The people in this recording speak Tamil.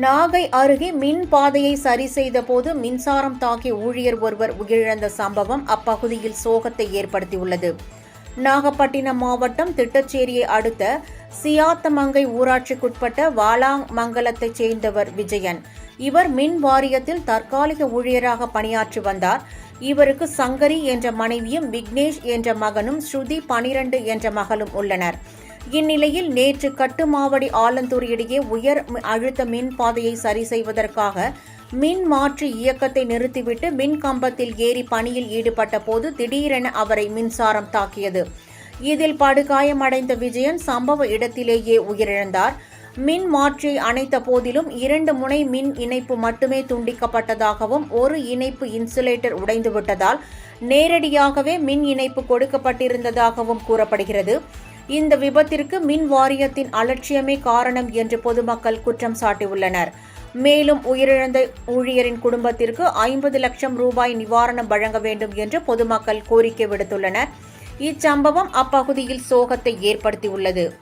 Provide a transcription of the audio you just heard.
நாகை அருகே மின் பாதையை சரி செய்த போது மின்சாரம் தாக்கி ஊழியர் ஒருவர் உயிரிழந்த சம்பவம் அப்பகுதியில் சோகத்தை ஏற்படுத்தியுள்ளது. நாகப்பட்டினம் மாவட்டம் திட்டச்சேரியை அடுத்த சியாத்தமங்கை ஊராட்சிக்குட்பட்ட வாலாமங்கலத்தைச் சேர்ந்தவர் விஜயன். இவர் மின் வாரியத்தில் தற்காலிக ஊழியராக பணியாற்றி வந்தார். இவருக்கு சங்கரி என்ற மனைவியும் விக்னேஷ் என்ற மகனும் ஸ்ருதி பனிரண்டு என்ற மகளும் உள்ளனர். இந்நிலையில் நேற்று கட்டுமாவடி ஆலந்தூர் இடையே உயர் மி- அழுத்த மின் பாதையை சரி செய்வதற்காக மின் மாற்றி இயக்கத்தை நிறுத்திவிட்டு மின் கம்பத்தில் ஏறி பணியில் ஈடுபட்ட போது திடீரென அவரை மின்சாரம் தாக்கியது. இதில் படுகாயமடைந்த விஜயன் சம்பவ இடத்திலேயே உயிரிழந்தார். மின் மாற்றியை அணைத்த போதிலும் இரண்டு முனை மின் இணைப்பு மட்டுமே துண்டிக்கப்பட்டதாகவும் ஒரு இணைப்பு இன்சுலேட்டர் உடைந்துவிட்டதால் நேரடியாகவே மின் இணைப்பு கொடுக்கப்பட்டிருந்ததாகவும் கூறப்படுகிறது. இந்த விபத்திற்கு மின் வாரியத்தின் அலட்சியமே காரணம் என்று பொதுமக்கள் குற்றம் சாட்டியுள்ளனர். மேலும் உயிரிழந்த ஊழியரின் குடும்பத்திற்கு ஐம்பது லட்சம் ரூபாய் நிவாரணம் வழங்க வேண்டும் என்று பொதுமக்கள் கோரிக்கை விடுத்துள்ளனர். இச்சம்பவம் அப்பகுதியில் சோகத்தை ஏற்படுத்தியுள்ளது.